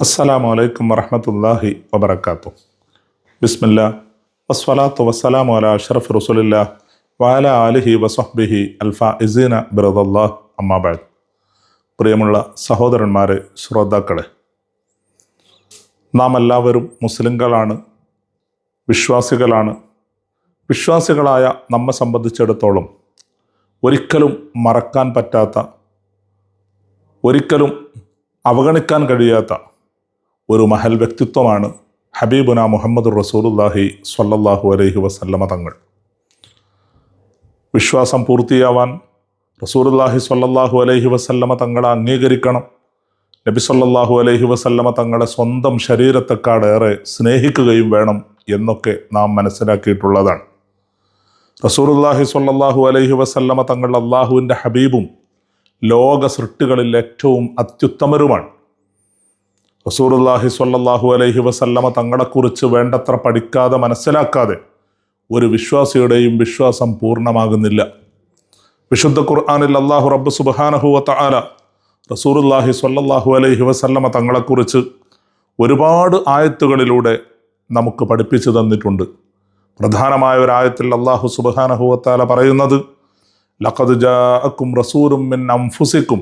അസ്സലാമു അലൈക്കും വറഹമത്തല്ലാഹി വബർക്കാത്തു ബിസ്മില്ല. വസ്വലാത്തു വസ്സലാമു അല അഷറഫ് റസുലില്ല. വാല അലിഹി വസഹ്ബിഹി അൽഫ ഇസീന ബിറദല്ലാ അമ്മാബാദ് പ്രിയമുള്ള സഹോദരന്മാരെ ശ്രോതാക്കളെ. നാം എല്ലാവരും മുസ്ലിങ്ങളാണ് വിശ്വാസികളാണ്. വിശ്വാസികളായ നമ്മെ സംബന്ധിച്ചിടത്തോളം ഒരിക്കലും മറക്കാൻ പറ്റാത്ത ഒരിക്കലും അവഗണിക്കാൻ കഴിയാത്ത ഒരു മഹൽ വ്യക്തിത്വമാണ് ഹബീബുന മുഹമ്മദ് റസൂലുല്ലാഹി സ്വല്ലല്ലാഹു അലൈഹി വസല്ലമ തങ്ങൾ. വിശ്വാസം പൂർത്തിയാവാൻ റസൂലുല്ലാഹി സ്വല്ലല്ലാഹു അലൈഹി വസല്ലമ തങ്ങളെ അംഗീകരിക്കണം. നബി സല്ലല്ലാഹു അലൈഹി വസല്ലമ തങ്ങളെ സ്വന്തം ശരീരത്തെക്കാളേറെ സ്നേഹിക്കുകയും വേണം എന്നൊക്കെ നാം മനസ്സിലാക്കിയിട്ടുള്ളതാണ്. റസൂലുല്ലാഹി സ്വല്ലല്ലാഹു അലൈഹി വസല്ലമ തങ്ങൾ അള്ളാഹുവിന്റെ ഹബീബും ലോക സൃഷ്ടികളിൽ ഏറ്റവും അത്യുത്തമരുമാണ്. റസൂറുല്ലാഹി സ്വല്ലല്ലാഹു അലൈഹി വസല്ലമ തങ്ങളെക്കുറിച്ച് വേണ്ടത്ര പഠിക്കാതെ മനസ്സിലാക്കാതെ ഒരു വിശ്വാസിയുടെയും വിശ്വാസം പൂർണമാകുന്നില്ല. വിശുദ്ധ ഖുർആാനിൽ അള്ളാഹു റബ്ബ് സുബാനഹുവത്ത ആല റസൂറുല്ലാഹി സ്വല്ലല്ലാഹു അലൈഹി വസല്ലമ തങ്ങളെക്കുറിച്ച് ഒരുപാട് ആയത്തുകളിലൂടെ നമുക്ക് പഠിപ്പിച്ചു തന്നിട്ടുണ്ട്. പ്രധാനമായ ഒരു ആയത്തിൽ അള്ളാഹു സുബാനഹുവ തആല പറയുന്നത് ലഖദ് ജാഅക്കും റസൂലും മിൻ അംഫുസിക്കും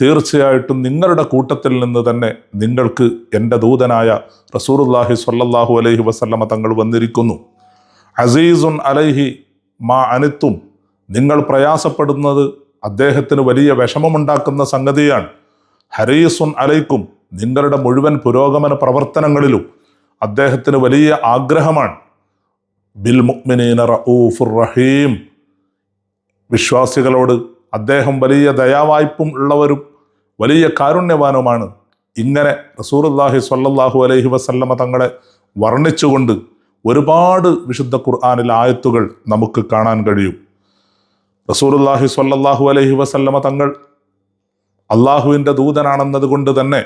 തീർച്ചയായിട്ടും നിങ്ങളുടെ കൂട്ടത്തിൽ നിന്ന് തന്നെ നിങ്ങൾക്ക് എന്റെ ദൂതനായ റസൂറുല്ലാഹി സ്വല്ലല്ലാഹു അലൈഹി വസല്ലമ തങ്ങൾ വന്നിരിക്കുന്നു. അസീസുൻ അലൈഹി മാ അനിത്തും. നിങ്ങൾ പ്രയാസപ്പെടുന്നത് അദ്ദേഹത്തിന് വലിയ വിഷമമുണ്ടാക്കുന്ന സംഗതിയാണ്. ഹരീസുൻ അലൈക്കും നിങ്ങളുടെ മുഴുവൻ പുരോഗമന പ്രവർത്തനങ്ങളിലും അദ്ദേഹത്തിന് വലിയ ആഗ്രഹമാണ്. ബിൽ മുക്മിനീന റഊഫുർ റഹീം. വിശ്വാസികളോട് അദ്ദേഹം വലിയ ദയാവായ്പും ഉള്ളവരും വലിയ കാരുണ്യവാനുമാണ്. ഇങ്ങനെ റസൂറുല്ലാഹി സല്ലാഹു അലൈഹി വസല്ലമ തങ്ങളെ വർണിച്ചുകൊണ്ട് ഒരുപാട് വിശുദ്ധ ഖുർആാനിൽ ആയത്തുകൾ നമുക്ക് കാണാൻ കഴിയും. റസൂറുല്ലാഹി സല്ലാഹു അലൈഹി വസല്ലമ തങ്ങൾ അള്ളാഹുവിന്റെ ദൂതനാണെന്നത് കൊണ്ട് തന്നെ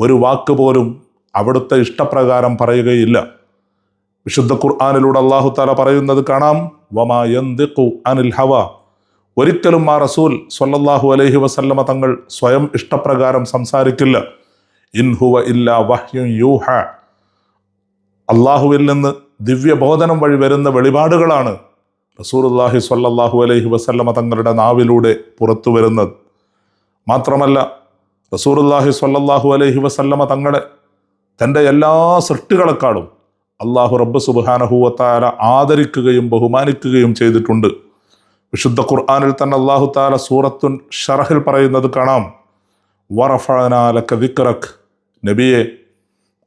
ഒരു വാക്ക് പോലും അവിടുത്തെ ഇഷ്ടപ്രകാരം പറയുകയില്ല. വിശുദ്ധ ഖുർആാനിലൂടെ അള്ളാഹു താല പറയുന്നത് കാണാം. വമാ അനിൽ ഹവ. ഒരിക്കലും ആ റസൂൽ സ്വല്ലല്ലാഹു അലൈഹി വസല്ലമ തങ്ങൾ സ്വയം ഇഷ്ടപ്രകാരം സംസാരിക്കില്ല. ഇൻഹുവ ഇല്ല വഹ്യു യൂഹ. അള്ളാഹുവിൽ നിന്ന് ദിവ്യബോധനം വഴി വരുന്ന വെളിപാടുകളാണ് റസൂലുള്ളാഹി സ്വല്ലല്ലാഹു അലൈഹി വസല്ലമ തങ്ങളുടെ നാവിലൂടെ പുറത്തു വരുന്നത്. മാത്രമല്ല റസൂലുള്ളാഹി സ്വല്ലല്ലാഹു അലൈഹി വസല്ലമ തങ്ങളെ തന്റെ എല്ലാ സൃഷ്ടികളെക്കാളും അള്ളാഹു റബ്ബ് സുബാനഹുവത്താല ആദരിക്കുകയും ബഹുമാനിക്കുകയും ചെയ്തിട്ടുണ്ട്. വിശുദ്ധ ഖുർആാനിൽ തന്നെ അള്ളാഹു താല സൂറത്തുൻ ഷറഹിൽ പറയുന്നത് കാണാം. വറഫാനാലക്ക വിക്രഖ് നബിയെ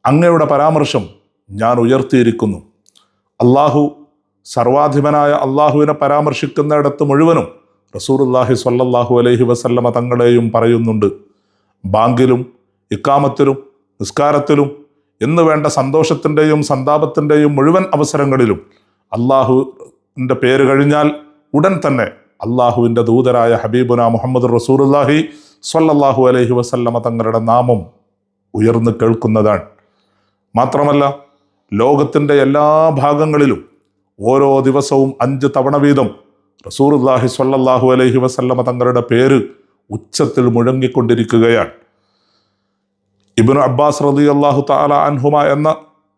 അങ്ങയുടെ പരാമർശം ഞാൻ ഉയർത്തിയിരിക്കുന്നു. അള്ളാഹു സർവാധിപനായ അള്ളാഹുവിനെ പരാമർശിക്കുന്നിടത്ത് മുഴുവനും റസൂറുല്ലാഹി സ്വല്ലല്ലാഹു അലൈഹി വസല്ലമ തങ്ങളെയും പറയുന്നുണ്ട്. ബാങ്കിലും ഇക്കാമത്തിലും നിസ്കാരത്തിലും എന്ന് വേണ്ട സന്തോഷത്തിന്റെയും സന്താപത്തിന്റെയും മുഴുവൻ അവസരങ്ങളിലും അള്ളാഹുവിന്റെ പേര് കഴിഞ്ഞാൽ ഉടൻ തന്നെ അള്ളാഹുവിന്റെ ദൂതരായ ഹബീബുന മുഹമ്മദ് റസൂറുല്ലാഹി സ്വല്ലല്ലാഹു അലഹി വസല്ലമ തങ്ങളുടെ നാമം ഉയർന്നു കേൾക്കുന്നതാണ്. മാത്രമല്ല ലോകത്തിന്റെ എല്ലാ ഭാഗങ്ങളിലും ഓരോ ദിവസവും അഞ്ച് തവണ വീതം റസൂറുല്ലാഹി സ്വല്ലല്ലാഹു അലഹി വസല്ലമ തങ്ങളുടെ പേര് ഉച്ചത്തിൽ മുഴങ്ങിക്കൊണ്ടിരിക്കുകയാണ്. ഇബ്നു അബ്ബാസ് റതി അള്ളാഹു താല അൻഹുമ എന്ന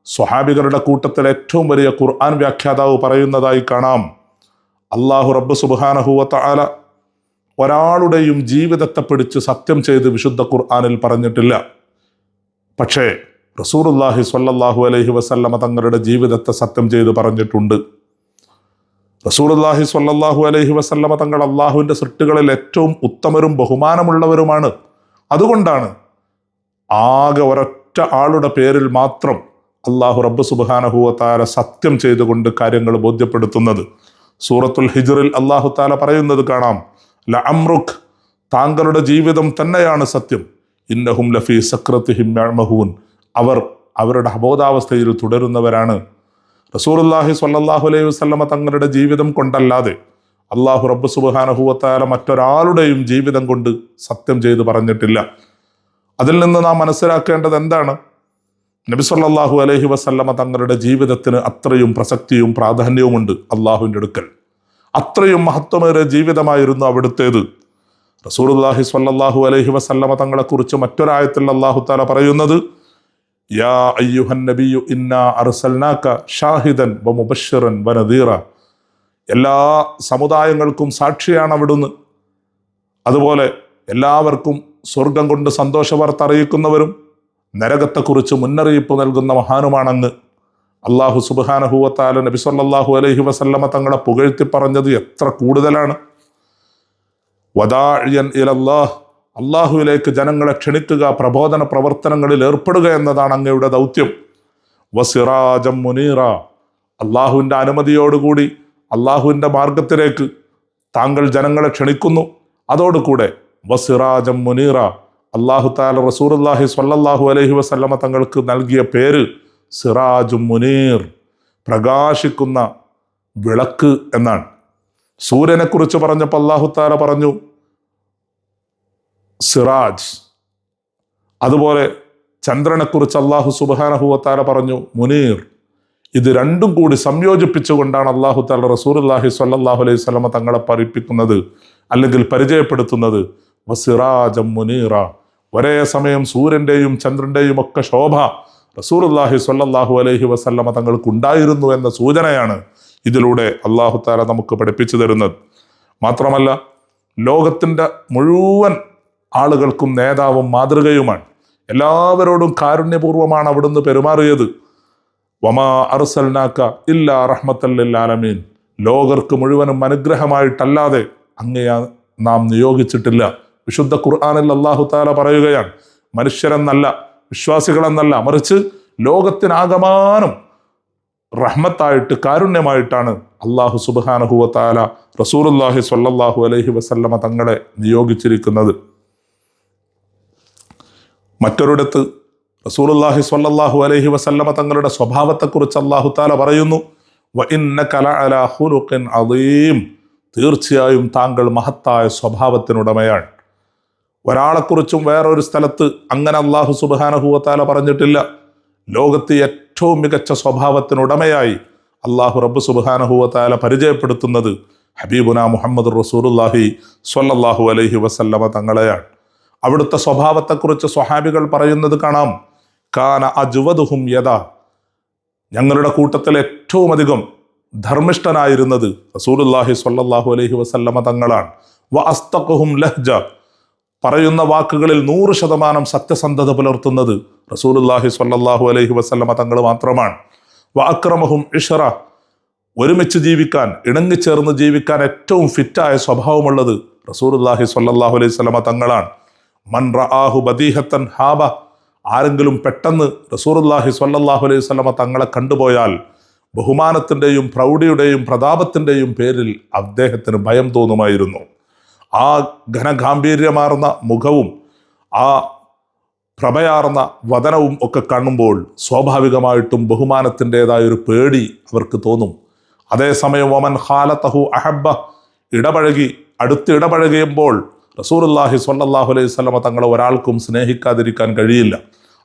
സ്വഹാബികളുടെ കൂട്ടത്തിൽ ഏറ്റവും വലിയ ഖുർആൻ വ്യാഖ്യാതാവ് പറയുന്നതായി കാണാം. അള്ളാഹു റബ്ബ് സുബാനഹുവത്ത ആല ഒരാളുടെയും ജീവിതത്തെ പിടിച്ച് സത്യം ചെയ്ത് വിശുദ്ധ ഖുർആാനിൽ പറഞ്ഞിട്ടില്ല. പക്ഷേ റസൂറുല്ലാഹി സ്വല്ലല്ലാഹു അലൈഹി വസല്ലമ തങ്ങളുടെ ജീവിതത്തെ സത്യം ചെയ്ത് പറഞ്ഞിട്ടുണ്ട്. റസൂറുല്ലാഹി സ്വല്ലല്ലാഹു അലൈഹി വസല്ലമ തങ്ങൾ അള്ളാഹുവിന്റെ സൃഷ്ടികളിൽ ഏറ്റവും ഉത്തമരും ബഹുമാനമുള്ളവരുമാണ്. അതുകൊണ്ടാണ് ആകെ ഒരൊറ്റ ആളുടെ പേരിൽ മാത്രം അള്ളാഹു റബ്ബ് സുബാനഹുവത്താര സത്യം ചെയ്തുകൊണ്ട് കാര്യങ്ങൾ ബോധ്യപ്പെടുത്തുന്നത്. സൂറത്തുൽ ഹിജറിൽ അള്ളാഹു താല പറയുന്നത് കാണാം. ല അമ്രുഖ് താങ്കളുടെ ജീവിതം തന്നെയാണ് സത്യം. ഇന്നഹും ലഫി സക്രത്തിഹിം മഹൂൻ അവർ അവരുടെ അബോധാവസ്ഥയിൽ തുടരുന്നവരാണ്. റസൂറുല്ലാഹി സ്വല്ലല്ലാഹു അലൈഹി വസ്ലമ തങ്ങളുടെ ജീവിതം കൊണ്ടല്ലാതെ അള്ളാഹു റബ്ബ് സുബാനഹുവത്താല മറ്റൊരാളുടെയും ജീവിതം കൊണ്ട് സത്യം ചെയ്ത് പറഞ്ഞിട്ടില്ല. അതിൽ നിന്ന് നാം മനസ്സിലാക്കേണ്ടത് എന്താണ്? നബി അലഹി വസല്ലമ തങ്ങളുടെ ജീവിതത്തിന് അത്രയും പ്രസക്തിയും പ്രാധാന്യവുമുണ്ട് അള്ളാഹുവിന്റെ അടുക്കൽ. അത്രയും മഹത്വമേറെ ജീവിതമായിരുന്നു അവിടുത്തേത്. റസൂലുള്ളാഹി സ്വല്ലല്ലാഹു അലൈഹി വസല്ലമ തങ്ങളെക്കുറിച്ച് മറ്റൊരായത്തിൽ അള്ളാഹു താല പറയുന്നത് യാ അയ്യുഹൻ നബിയു ഇന്ന ഷാഹിദൻ വ വ എല്ലാ സമുദായങ്ങൾക്കും സാക്ഷിയാണ് അവിടുന്ന്. അതുപോലെ എല്ലാവർക്കും സ്വർഗം കൊണ്ട് സന്തോഷവാർത്ത അറിയിക്കുന്നവരും നരകത്തെക്കുറിച്ച് മുന്നറിയിപ്പ് നൽകുന്ന മഹാനുമാണെന്ന് അള്ളാഹു സുബാനഹുവത്താല നബി സല്ലല്ലാഹു അലൈഹി വസല്ലമ തങ്ങളെ പുകഴ്ത്തി പറഞ്ഞത് എത്ര കൂടുതലാണ്? വദാഴിയൻ ഇലല്ലാഹ് അള്ളാഹുവിലേക്ക് ജനങ്ങളെ ക്ഷണിക്കുക പ്രബോധന പ്രവർത്തനങ്ങളിൽ ഏർപ്പെടുക എന്നതാണ് അങ്ങയുടെ ദൗത്യം. വസിറാജം മുനീറ അള്ളാഹുവിന്റെ അനുമതിയോടുകൂടി അള്ളാഹുവിന്റെ മാർഗത്തിലേക്ക് താങ്കൾ ജനങ്ങളെ ക്ഷണിക്കുന്നു. അതോടുകൂടെ വസിറാജം മുനീറ അള്ളാഹു താല റസൂർല്ലാഹി സ്വല്ലല്ലാഹു അലഹി വസല്ലമ തങ്ങൾക്ക് നൽകിയ പേര് സിറാജു മുനീർ. പ്രകാശിക്കുന്ന വിളക്ക് എന്നാണ്. സൂര്യനെക്കുറിച്ച് പറഞ്ഞപ്പോൾ അള്ളാഹു താല പറഞ്ഞു സിറാജ്. അതുപോലെ ചന്ദ്രനെക്കുറിച്ച് അള്ളാഹു സുബാനഹുവത്താല പറഞ്ഞു മുനീർ. ഇത് രണ്ടും കൂടി സംയോജിപ്പിച്ചുകൊണ്ടാണ് അള്ളാഹു താല റസൂർല്ലാഹി സ്വല്ലല്ലാഹു അലൈഹി സ്വലമ തങ്ങളെ പഠിപ്പിക്കുന്നത് അല്ലെങ്കിൽ പരിചയപ്പെടുത്തുന്നത്. വസിറാജം മുനീറ. ഒരേ സമയം സൂര്യന്റെയും ചന്ദ്രന്റെയും ഒക്കെ ശോഭ റസൂർല്ലാഹി സ്വല്ലല്ലാഹു അലൈഹി വസല്ലമ തങ്ങൾക്കുണ്ടായിരുന്നു എന്ന സൂചനയാണ് ഇതിലൂടെ അള്ളാഹു താല നമുക്ക് പഠിപ്പിച്ചു തരുന്നത്. മാത്രമല്ല ലോകത്തിന്റെ മുഴുവൻ ആളുകൾക്കും നേതാവും മാതൃകയുമാണ്. എല്ലാവരോടും കാരുണ്യപൂർവമാണ് അവിടുന്ന് പെരുമാറിയത്. വമാ അർസൽനാക്ക ഇല്ലാ റഹ്മത്തല്ലാലമീൻ ലോകർക്ക് മുഴുവനും അനുഗ്രഹമായിട്ടല്ലാതെ അങ്ങയെ നാം നിയോഗിച്ചിട്ടില്ല. വിശുദ്ധ ഖുർആാനിൽ അള്ളാഹു താല പറയുകയാണ് മനുഷ്യരെന്നല്ല വിശ്വാസികളെന്നല്ല മറിച്ച് ലോകത്തിനാകമാനം റഹ്മത്തായിട്ട് കാരുണ്യമായിട്ടാണ് അള്ളാഹു സുബാനഹുവ താല റസൂലുല്ലാഹി സ്വല്ലല്ലാഹു അലഹി വസല്ലമ തങ്ങളെ നിയോഗിച്ചിരിക്കുന്നത്. മറ്റൊരിടത്ത് റസൂലുല്ലാഹി സ്വല്ലല്ലാഹു അലൈഹി വസല്ലമ തങ്ങളുടെ സ്വഭാവത്തെക്കുറിച്ച് അള്ളാഹു താല പറയുന്നു "വ ഇന്നക ലഅലാ ഖുലുഖിൻ അദീം. തീർച്ചയായും താങ്കൾ മഹത്തായ സ്വഭാവത്തിനുടമയാണ്. ഒരാളെക്കുറിച്ചും വേറൊരു സ്ഥലത്ത് അങ്ങനെ അള്ളാഹു സുബാനഹുവത്താല പറഞ്ഞിട്ടില്ല. ലോകത്ത് ഏറ്റവും മികച്ച സ്വഭാവത്തിനുടമയായി അള്ളാഹു റബ്ബ് സുബാനഹുവത്താല പരിചയപ്പെടുത്തുന്നത് ഹബീബുന മുഹമ്മദ് റസൂലുല്ലാഹി സ്വല്ലല്ലാഹു അലൈഹി വസല്ലമ തങ്ങളെയാണ്. അവിടുത്തെ സ്വഭാവത്തെക്കുറിച്ച് സ്വഹാബികൾ പറയുന്നത് കാണാം. കാന അജുവദുഹും യഥ ഞങ്ങളുടെ കൂട്ടത്തിൽ ഏറ്റവും അധികം ധർമ്മിഷ്ഠനായിരുന്നത് റസൂലുല്ലാഹി സ്വല്ലല്ലാഹു അലൈഹി വസല്ലമ തങ്ങളാണ്. വ അസ്തഖുഹും ലഹ്ജ. പറയുന്ന വാക്കുകളിൽ നൂറ് ശതമാനം സത്യസന്ധത പുലർത്തുന്നത് റസൂലുല്ലാഹി സ്വല്ലല്ലാഹു അലൈഹി വസല്ലമ തങ്ങൾ മാത്രമാണ്. വാക്രമഹും ഇഷറ ഒരുമിച്ച് ജീവിക്കാൻ ഇണങ്ങിച്ചേർന്ന് ജീവിക്കാൻ ഏറ്റവും ഫിറ്റായ സ്വഭാവമുള്ളത് റസൂലുല്ലാഹി സ്വല്ലല്ലാഹു അലൈഹി വസല്ലമ തങ്ങളാണ്. മൻ റആഹു ബദീഹത്തൻ ഹാബ ആരെങ്കിലും പെട്ടെന്ന് റസൂറുല്ലാഹി സ്വല്ലല്ലാഹു അലൈഹി വസല്ലമ തങ്ങളെ കണ്ടുപോയാൽ ബഹുമാനത്തിന്റെയും പ്രൗഢിയുടെയും പ്രതാപത്തിന്റെയും പേരിൽ അദ്ദേഹത്തിന് ഭയം തോന്നുമായിരുന്നു. ആ ഘനഗാംഭീര്യമാർന്ന മുഖവും ആ പ്രഭയാർന്ന വതനവും ഒക്കെ കാണുമ്പോൾ സ്വാഭാവികമായിട്ടും ബഹുമാനത്തിന്റെതായ ഒരു പേടി അവർക്ക് തോന്നും. അതേസമയം ഒമൻ ഹാലത്തഹു അഹബ്ബ ഇടപഴകി അടുത്ത് ഇടപഴകിയുമ്പോൾ റസൂർല്ലാഹി സ്വല്ലല്ലാഹു അലൈഹി സ്വലമ തങ്ങളെ ഒരാൾക്കും സ്നേഹിക്കാതിരിക്കാൻ കഴിയില്ല.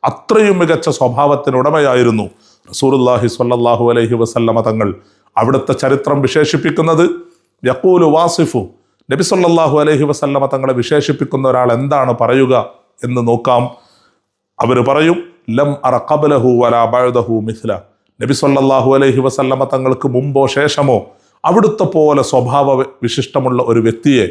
അത്രയും മികച്ച സ്വഭാവത്തിനുടമയായിരുന്നു റസൂർല്ലാഹി സ്വല്ലല്ലാഹു അലൈഹി വസല്ലമ തങ്ങൾ. അവിടുത്തെ ചരിത്രം വിശേഷിപ്പിക്കുന്നത് യക്കൂലു വാസിഫു നബി സല്ലല്ലാഹു അലൈഹി വസല്ലമ തങ്ങളെ വിശേഷിപ്പിക്കുന്ന ഒരാൾ എന്താണ് പറയുക എന്ന് നോക്കാം. അവർ പറയും ലം അറ ഖബലഹു വലാ ബഅദഹു മിഥ്ല നബി സല്ലല്ലാഹു അലൈഹി വസല്ലമ തങ്ങൾക്ക് മുമ്പോ ശേഷമോ അവിടുത്തെ പോലെ സ്വഭാവ വിശിഷ്ടമുള്ള ഒരു വ്യക്തിയെ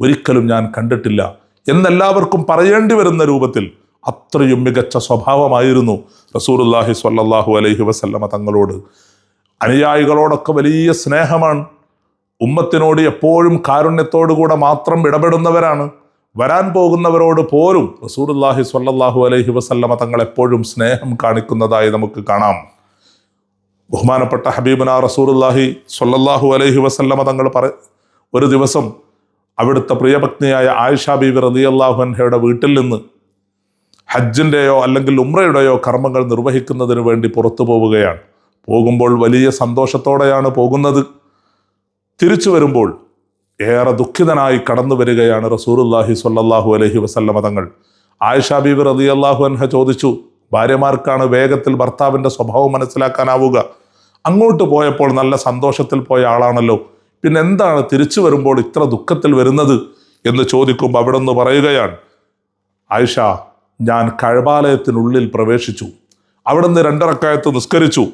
ഒരിക്കലും ഞാൻ കണ്ടിട്ടില്ല. എന്നെല്ലാവർക്കും പറയേണ്ടി വരുന്ന രൂപത്തിൽ അത്രയും മികച്ച സ്വഭാവമായിരുന്നു റസൂലുല്ലാഹി സ്വല്ലാഹു അലഹി വസല്ലമ തങ്ങളോട്. അനുയായികളോടൊക്കെ വലിയ സ്നേഹമാണ്. ഉമ്മത്തിനോട് എപ്പോഴും കാരുണ്യത്തോടുകൂടെ മാത്രം ഇടപെടുന്നവരാണ്. വരാൻ പോകുന്നവരോട് പോലും റസൂർല്ലാഹി സ്വല്ലല്ലാഹു അലൈഹി വസല്ലമ തങ്ങൾ എപ്പോഴും സ്നേഹം കാണിക്കുന്നതായി നമുക്ക് കാണാം. ബഹുമാനപ്പെട്ട ഹബീബന റസൂലുല്ലാഹി സ്വല്ലല്ലാഹു അലൈഹി വസല്ലമ തങ്ങൾ പറ ഒരു ദിവസം അവിടുത്തെ പ്രിയപത്നിയായ ആയിഷ ബീബി റളിയല്ലാഹു അൻഹയുടെ വീട്ടിൽ നിന്ന് ഹജ്ജിന്റെയോ അല്ലെങ്കിൽ ഉമ്രയുടെയോ കർമ്മങ്ങൾ നിർവഹിക്കുന്നതിന് വേണ്ടി പുറത്തു പോവുകയാണ്. പോകുമ്പോൾ വലിയ സന്തോഷത്തോടെയാണ് പോകുന്നത്. തിരിച്ചു വരുമ്പോൾ ഏറെ ദുഃഖിതനായി കടന്നു വരികയാണ് റസൂറുല്ലാഹി സ്വല്ലല്ലാഹു അലൈഹി വസല്ലമ തങ്ങൾ. ആയിഷ ബീബി അള്ളാഹു അൻഹ ചോദിച്ചു ഭാര്യമാർക്കാണ് വേഗത്തിൽ ഭർത്താവിന്റെ സ്വഭാവം മനസ്സിലാക്കാനാവുക? അങ്ങോട്ട് പോയപ്പോൾ നല്ല സന്തോഷത്തിൽ പോയ ആളാണല്ലോ. പിന്നെ എന്താണ് തിരിച്ചു വരുമ്പോൾ ഇത്ര ദുഃഖത്തിൽ വരുന്നത്? എന്ന് ചോദിക്കുമ്പോൾ അവിടെ നിന്ന് പറയുകയാണ് ആയിഷ ഞാൻ കഴബാലയത്തിനുള്ളിൽ പ്രവേശിച്ചു. അവിടുന്ന് രണ്ടറക്കായത്ത് നിസ്കരിച്ചു.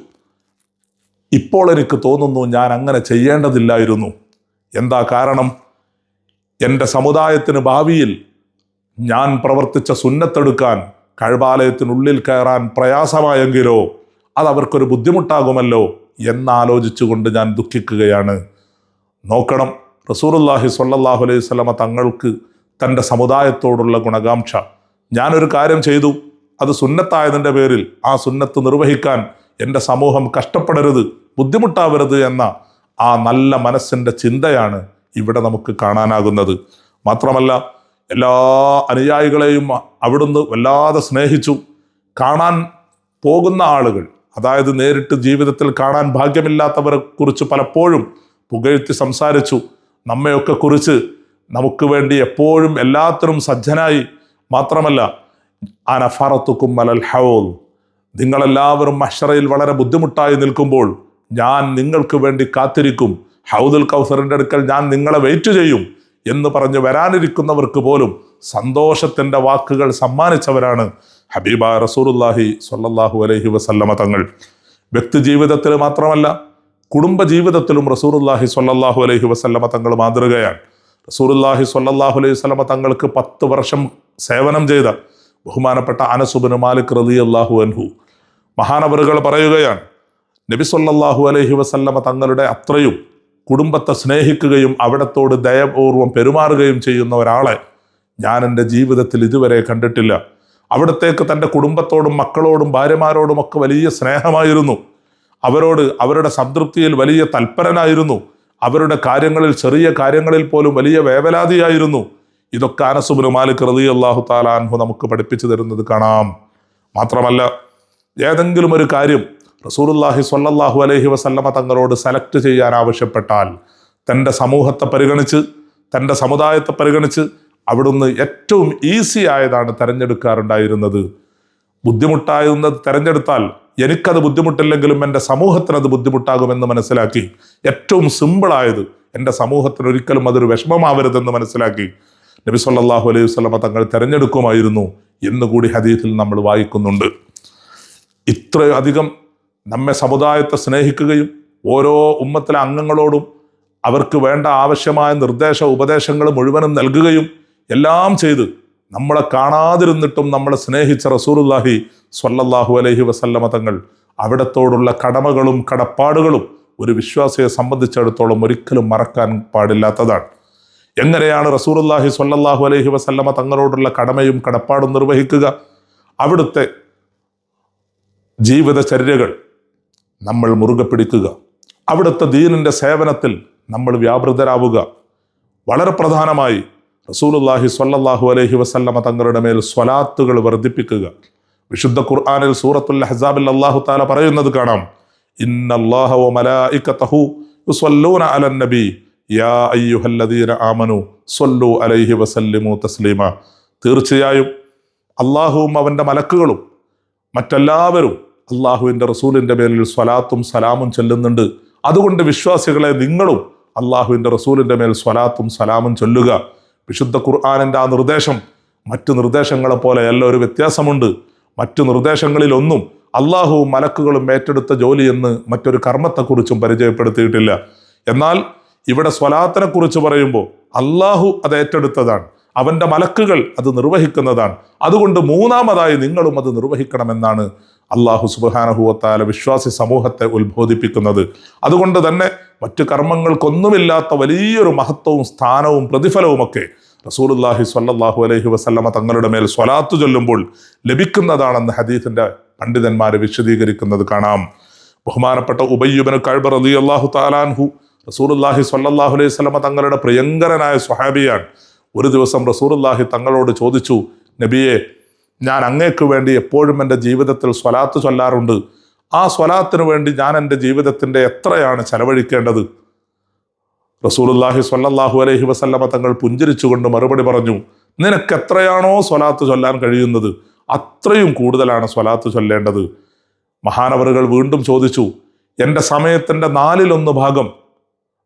ഇപ്പോൾ എനിക്ക് തോന്നുന്നു ഞാൻ അങ്ങനെ ചെയ്യേണ്ടതില്ലായിരുന്നു. എന്താ കാരണം? എന്റെ സമുദായത്തിന് ഭാവിയിൽ ഞാൻ പ്രവർത്തിച്ച സുന്നത്തെടുക്കാൻ കഴിവാലയത്തിനുള്ളിൽ കയറാൻ പ്രയാസമായെങ്കിലോ അതവർക്കൊരു ബുദ്ധിമുട്ടാകുമല്ലോ എന്നാലോചിച്ചുകൊണ്ട് ഞാൻ ദുഃഖിക്കുകയാണ്. നോക്കണം റസൂറുല്ലാഹി സ്വല്ലല്ലാഹു അലൈഹി സ്വലമ തങ്ങൾക്ക് തന്റെ സമുദായത്തോടുള്ള ഗുണകാംക്ഷ. ഞാനൊരു കാര്യം ചെയ്തു. അത് സുന്നത്തായതിന്റെ പേരിൽ ആ സുന്നത്ത് നിർവഹിക്കാൻ എന്റെ സമൂഹം കഷ്ടപ്പെടരുത് ബുദ്ധിമുട്ടാവരുത് എന്ന ആ നല്ല മനസ്സിന്റെ ചിന്തയാണ് ഇവിടെ നമുക്ക് കാണാനാകുന്നത്. മാത്രമല്ല എല്ലാ അനുയായികളെയും അവിടുന്ന് വല്ലാതെ സ്നേഹിച്ചു കാണാൻ പോകുന്ന ആളുകൾ അതായത് നേരിട്ട് ജീവിതത്തിൽ കാണാൻ ഭാഗ്യമില്ലാത്തവരെ കുറിച്ച് പലപ്പോഴും പുകഴ്ത്തി സംസാരിച്ചു നമ്മയൊക്കെ കുറിച്ച് നമുക്ക് വേണ്ടി എപ്പോഴും എല്ലാത്തിനും സജ്ജനായി. മാത്രമല്ല അനഫറത്തുക്കും മലൽ ഹൗൽ. നിങ്ങളെല്ലാവരും മഷറയിൽ വളരെ ബുദ്ധിമുട്ടായി നിൽക്കുമ്പോൾ ഞാൻ നിങ്ങൾക്ക് വേണ്ടി കാത്തിരിക്കും. ഹൗദുൽ കൗസറിന്റെ അടുക്കൽ ഞാൻ നിങ്ങളെ വെയിറ്റ് ചെയ്യും എന്ന് പറഞ്ഞ് വരാനിരിക്കുന്നവർക്ക് പോലും സന്തോഷത്തിന്റെ വാക്കുകൾ സമ്മാനിച്ചവരാണ് ഹബീബ റസൂലുല്ലാഹി സ്വല്ലല്ലാഹു അലൈഹി വസല്ലമ തങ്ങൾ. വ്യക്തി ജീവിതത്തിൽ മാത്രമല്ല കുടുംബ ജീവിതത്തിലും റസൂറുല്ലാഹി സ്വല്ലല്ലാഹു അലൈഹി വസല്ലമ തങ്ങൾ മാതൃകയാണ്. റസൂറുല്ലാഹി സ്വല്ലല്ലാഹു അലൈഹി വസ്ലമ തങ്ങൾക്ക് പത്ത് വർഷം സേവനം ചെയ്ത ബഹുമാനപ്പെട്ട അനസുബിന് മാലിക് റതി അള്ളാഹു അൻഹു മഹാനവറുകൾ പറയുകയാണ് നബി സല്ലാഹു അലഹി വസല്ലമ തങ്ങളുടെ അത്രയും കുടുംബത്തെ സ്നേഹിക്കുകയും അവിടത്തോട് ദയപൂർവം പെരുമാറുകയും ചെയ്യുന്ന ഒരാളെ ഞാൻ എന്റെ ജീവിതത്തിൽ ഇതുവരെ കണ്ടിട്ടില്ല. അവിടത്തേക്ക് തന്റെ കുടുംബത്തോടും മക്കളോടും ഭാര്യമാരോടും ഒക്കെ വലിയ സ്നേഹമായിരുന്നു. അവരോട് അവരുടെ സംതൃപ്തിയിൽ വലിയ തൽപരനായിരുന്നു. അവരുടെ കാര്യങ്ങളിൽ ചെറിയ കാര്യങ്ങളിൽ പോലും വലിയ വേവലാതിയായിരുന്നു. ഇതൊക്കെ അനസുബിന് മാലിക് റതി അള്ളാഹു താലാൻഹു നമുക്ക് പഠിപ്പിച്ചു തരുന്നത് കാണാം. മാത്രമല്ല ഏതെങ്കിലും ഒരു കാര്യം റസൂലുല്ലാഹി സ്വല്ലല്ലാഹു അലൈഹി വസല്ലമ തങ്ങളോട് സെലക്ട് ചെയ്യാൻ ആവശ്യപ്പെട്ടാൽ തന്റെ സമൂഹത്തെ പരിഗണിച്ച് തന്റെ സമുദായത്തെ പരിഗണിച്ച് അവിടുന്ന് ഏറ്റവും ഈസി ആയതാണ് തിരഞ്ഞെടുക്കാറുണ്ടായിരുന്നത്. ബുദ്ധിമുട്ടായിരുന്നത് തിരഞ്ഞെടുത്താൽ എനിക്കത് ബുദ്ധിമുട്ടില്ലെങ്കിലും എന്റെ സമൂഹത്തിന് അത് ബുദ്ധിമുട്ടാകുമെന്ന് മനസ്സിലാക്കി ഏറ്റവും സിമ്പിളായത് എന്റെ സമൂഹത്തിന് ഒരിക്കലും അതൊരു വിഷമമാവരുതെന്ന് മനസ്സിലാക്കി നബി സല്ലാഹു അലൈഹി വസ്ലമ തങ്ങൾ തിരഞ്ഞെടുക്കുമായിരുന്നു എന്നുകൂടി ഹദീസിൽ നമ്മൾ വായിക്കുന്നുണ്ട്. ഇത്രയധികം നമ്മെ സമുദായത്തെ സ്നേഹിക്കുകയും ഓരോ ഉമ്മത്തിലെ അംഗങ്ങളോടും അവർക്ക് വേണ്ട ആവശ്യമായ നിർദ്ദേശ ഉപദേശങ്ങൾ മുഴുവനും നൽകുകയും എല്ലാം ചെയ്ത് നമ്മളെ കാണാതിരുന്നിട്ടും നമ്മളെ സ്നേഹിച്ച റസൂറുല്ലാഹി സ്വല്ലല്ലാഹു അലൈഹി വസല്ലമ തങ്ങൾ അവിടത്തോടുള്ള കടമകളും കടപ്പാടുകളും ഒരു വിശ്വാസിയെ സംബന്ധിച്ചിടത്തോളം ഒരിക്കലും മറക്കാൻ പാടില്ലാത്തതാണ്. എങ്ങനെയാണ് റസൂലുല്ലാഹി സ്വല്ലല്ലാഹു അലഹി വസല്ലമ തങ്ങളോടുള്ള കടമയും കടപ്പാടും നിർവഹിക്കുക? അവിടുത്തെ ജീവിതചര്യകൾ നമ്മൾ മുറുകെ പിടിക്കുക. അവിടുത്തെ ദീനിന്റെ സേവനത്തിൽ നമ്മൾ വ്യാപൃതരാവുക. വളരെ പ്രധാനമായി റസൂലുല്ലാഹി സ്വല്ലല്ലാഹു അലൈഹി വസല്ലമ തങ്ങളുടെ മേൽ സ്വലാത്തുകൾ വർദ്ധിപ്പിക്കുക. വിശുദ്ധ ഖുർആാനിൽ സൂറത്തുൽ ഹസാബിൽ അള്ളാഹു താല പറയുന്നത് കാണാം. ഇന്നല്ലാഹ മലാ മലായികതഹു യുസല്ലൂന അലൻ നബി ആമനു സൊല്ലു അലൈഹി വസല്ലിമു തസ്ലീമ. തീർച്ചയായും അള്ളാഹുവും അവന്റെ മലക്കുകളും മറ്റെല്ലാവരും അള്ളാഹുവിന്റെ റസൂലിന്റെ മേലിൽ സ്വലാത്തും സലാമും ചെല്ലുന്നുണ്ട്. അതുകൊണ്ട് വിശ്വാസികളെ നിങ്ങളും അള്ളാഹുവിന്റെ റസൂലിന്റെ മേൽ സ്വലാത്തും സലാമും ചൊല്ലുക. വിശുദ്ധ ഖുർആാനിന്റെ ആ നിർദ്ദേശം മറ്റു നിർദ്ദേശങ്ങളെ പോലെയല്ല ഒരു വ്യത്യാസമുണ്ട്. മറ്റു നിർദ്ദേശങ്ങളിലൊന്നും അള്ളാഹുവും മലക്കുകളും ഏറ്റെടുത്ത ജോലിയെന്ന് മറ്റൊരു കർമ്മത്തെക്കുറിച്ചും പരിചയപ്പെടുത്തിയിട്ടില്ല. എന്നാൽ ഇവിടെ സ്വലാത്തിനെ കുറിച്ച് പറയുമ്പോൾ അള്ളാഹു അത് ഏറ്റെടുത്തതാണ്. അവന്റെ മലക്കുകൾ അത് നിർവഹിക്കുന്നതാണ്. അതുകൊണ്ട് മൂന്നാമതായി നിങ്ങളും അത് നിർവഹിക്കണമെന്നാണ് അള്ളാഹു സുബാനഹുവത്താല വിശ്വാസി സമൂഹത്തെ ഉത്ബോധിപ്പിക്കുന്നത്. അതുകൊണ്ട് തന്നെ മറ്റു കർമ്മങ്ങൾക്കൊന്നുമില്ലാത്ത വലിയൊരു മഹത്വവും സ്ഥാനവും പ്രതിഫലവും പ്രതിഫലവുമൊക്കെ റസൂലുല്ലാഹി സ്വല്ലല്ലാഹു അലഹി വസല്ലമ തങ്ങളുടെ മേൽ സ്വലാത്തു ചൊല്ലുമ്പോൾ ലഭിക്കുന്നതാണെന്ന് ഹദീഫിന്റെ പണ്ഡിതന്മാർ വിശദീകരിക്കുന്നത് കാണാം. ബഹുമാനപ്പെട്ട ഉബയ്യുബന് കഴിബർ അലി അള്ളാഹു താലാൻഹു റസൂലുല്ലാഹി സല്ലാഹു അലൈഹി സ്വലമ തങ്ങളുടെ പ്രിയങ്കരനായ സ്വഹാബിയാണ്. ഒരു ദിവസം റസൂറുല്ലാഹി തങ്ങളോട് ചോദിച്ചു നബിയെ ഞാൻ അങ്ങേക്ക് വേണ്ടി എപ്പോഴും എന്റെ ജീവിതത്തിൽ സ്വലാത്ത് ചൊല്ലാറുണ്ട്. ആ സ്വലാത്തിന് വേണ്ടി ഞാൻ എന്റെ ജീവിതത്തിന്റെ എത്രയാണ് ചെലവഴിക്കേണ്ടത്? റസൂലുല്ലാഹി സ്വല്ലാഹു അലൈഹി വസല്ലമ തങ്ങൾ പുഞ്ചിരിച്ചുകൊണ്ട് മറുപടി പറഞ്ഞു നിനക്ക് എത്രയാണോ സ്വലാത്ത് ചൊല്ലാൻ കഴിയുന്നത് അത്രയും കൂടുതലാണ് സ്വലാത്ത് ചൊല്ലേണ്ടത്. മഹാനവറുകൾ വീണ്ടും ചോദിച്ചു എന്റെ സമയത്തിന്റെ നാലിലൊന്ന് ഭാഗം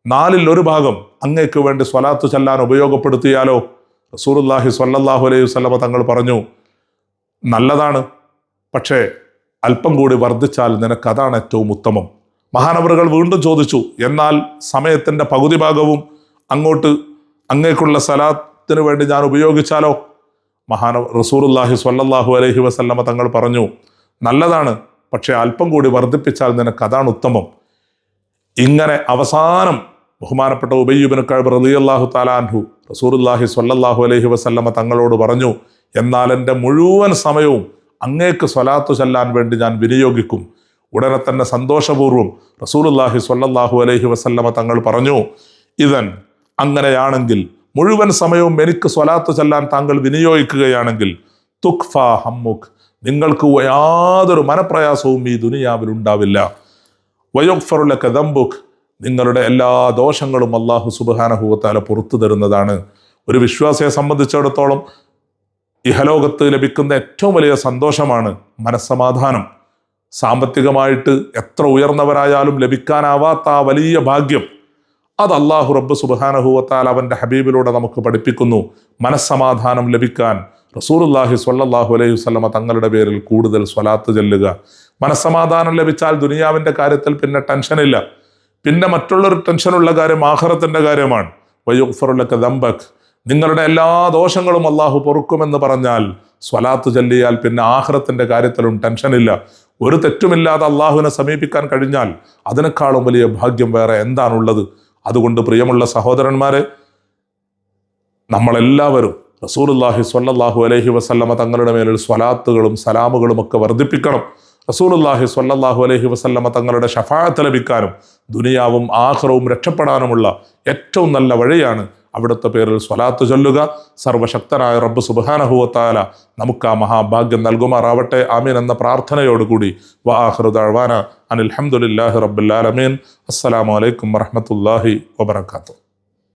നാലിൽ ഒരു ഭാഗം അങ്ങേക്ക് വേണ്ടി സ്വലാത്ത് ചൊല്ലാൻ ഉപയോഗപ്പെടുത്തിയാലോ? റസൂറുല്ലാഹി സ്വല്ലല്ലാഹു അലൈഹി വസല്ലമ തങ്ങൾ പറഞ്ഞു നല്ലതാണ് പക്ഷേ അല്പം കൂടി വർദ്ധിച്ചാൽ നിനക്ക് അതാണ് ഏറ്റവും ഉത്തമം. മഹാനവറുകൾ വീണ്ടും ചോദിച്ചു എന്നാൽ സമയത്തിന്റെ പകുതി ഭാഗവും അങ്ങോട്ട് അങ്ങേക്കുള്ള സലാത്തിന് വേണ്ടി ഞാൻ ഉപയോഗിച്ചാലോ? മഹാന റസൂറുല്ലാഹി സ്വല്ലല്ലാഹു അലൈഹി വസല്ലമ തങ്ങൾ പറഞ്ഞു നല്ലതാണ് പക്ഷേ അല്പം കൂടി വർദ്ധിപ്പിച്ചാൽ നിനക്ക് അതാണ് ഉത്തമം. ഇങ്ങനെ അവസാനം ബഹുമാനപ്പെട്ട ഉബയ്യുബിന് കഴിവ് റലിയല്ലാഹു താലാൻഹു റസൂറുല്ലാഹി സ്വല്ലല്ലാഹു അലൈഹി വസല്ലമ തങ്ങളോട് പറഞ്ഞു എന്നാൽ എന്റെ മുഴുവൻ സമയവും അങ്ങേക്ക് സ്വലാത്തു ചെല്ലാൻ വേണ്ടി ഞാൻ വിനിയോഗിക്കും. ഉടനെ തന്നെ സന്തോഷപൂർവം റസൂലുല്ലാഹി സ്വല്ലല്ലാഹു അലൈഹി വസല്ലമ തങ്ങൾ പറഞ്ഞു ഇതൻ അങ്ങനെയാണെങ്കിൽ മുഴുവൻ സമയവും എനിക്ക് സ്വലാത്ത് ചെല്ലാൻ താങ്കൾ വിനിയോഗിക്കുകയാണെങ്കിൽ തുക്ഫ ഹമ്മുഖ് നിങ്ങൾക്ക് യാതൊരു മനപ്രയാസവും ഈ ദുനിയാവിൽ ഉണ്ടാവില്ല. വയോഫറുലൊക്കെ ദംബുഖ് നിങ്ങളുടെ എല്ലാ ദോഷങ്ങളും അള്ളാഹു സുബാനഹുവത്താല പുറത്തു തരുന്നതാണ്. ഒരു വിശ്വാസിയെ സംബന്ധിച്ചിടത്തോളം ഇഹലോകത്ത് ലഭിക്കുന്ന ഏറ്റവും വലിയ സന്തോഷമാണ് മനസ്സമാധാനം. സാമ്പത്തികമായിട്ട് എത്ര ഉയർന്നവരായാലും ലഭിക്കാനാവാത്ത ആ വലിയ ഭാഗ്യം അത് അള്ളാഹു റബ്ബ് സുബാനഹുവത്താൽ അവന്റെ ഹബീബിലൂടെ നമുക്ക് പഠിപ്പിക്കുന്നു. മനസ്സമാധാനം ലഭിക്കാൻ റസൂറുല്ലാഹി സ്വല്ലല്ലാഹു അലൈഹി വസല്ലമ തങ്ങളുടെ പേരിൽ കൂടുതൽ സ്വലാത്ത് ചെല്ലുക. മനസ്സമാധാനം ലഭിച്ചാൽ ദുനിയാവിന്റെ കാര്യത്തിൽ പിന്നെ ടെൻഷനില്ല. പിന്നെ മറ്റുള്ളൊരു ടെൻഷനുള്ള കാര്യം ആഹ്റത്തിന്റെ കാര്യമാണ്. വയ്യുഫറുള്ളക്ക ദമ്പക് നിങ്ങളുടെ എല്ലാ ദോഷങ്ങളും അള്ളാഹു പൊറുക്കുമെന്ന് പറഞ്ഞാൽ സ്വലാത്ത് ചൊല്ലിയാൽ പിന്നെ ആഹ്റത്തിന്റെ കാര്യത്തിലും ടെൻഷനില്ല. ഒരു തെറ്റുമില്ലാതെ അള്ളാഹുവിനെ സമീപിക്കാൻ കഴിഞ്ഞാൽ അതിനേക്കാളും വലിയ ഭാഗ്യം വേറെ എന്താണുള്ളത്? അതുകൊണ്ട് പ്രിയമുള്ള സഹോദരന്മാരെ നമ്മളെല്ലാവരും റസൂലുല്ലാഹി സ്വല്ലല്ലാഹു അലൈഹി വസല്ലമ തങ്ങളുടെ മേലിൽ സ്വലാത്തുകളും സലാമുകളും ഒക്കെ വർദ്ധിപ്പിക്കണം. റസൂലുല്ലാഹി സ്വല്ലല്ലാഹു അലഹി വസല്ലമ തങ്ങളുടെ ഷഫായത്ത് ലഭിക്കാനും ദുനിയാവും ആഹ്റവും രക്ഷപ്പെടാനുമുള്ള ഏറ്റവും നല്ല വഴിയാണ് അവിടുത്തെ പേരിൽ സ്വലാത്ത് ചൊല്ലുക. സർവശക്തനായ റബ്ബ് സുബാനഹുവത്താല നമുക്ക് ആ മഹാഭാഗ്യം നൽകുമാറാവട്ടെ. ആമീൻ എന്ന പ്രാർത്ഥനയോടുകൂടി. വാഹൃദാന അനിൽഹമുല്ലാഹി റബ്ബുല്ലാലമീൻ അസ്സലാമു അലൈക്കും വറഹമത്തല്ലാഹി വബർക്കാത്തു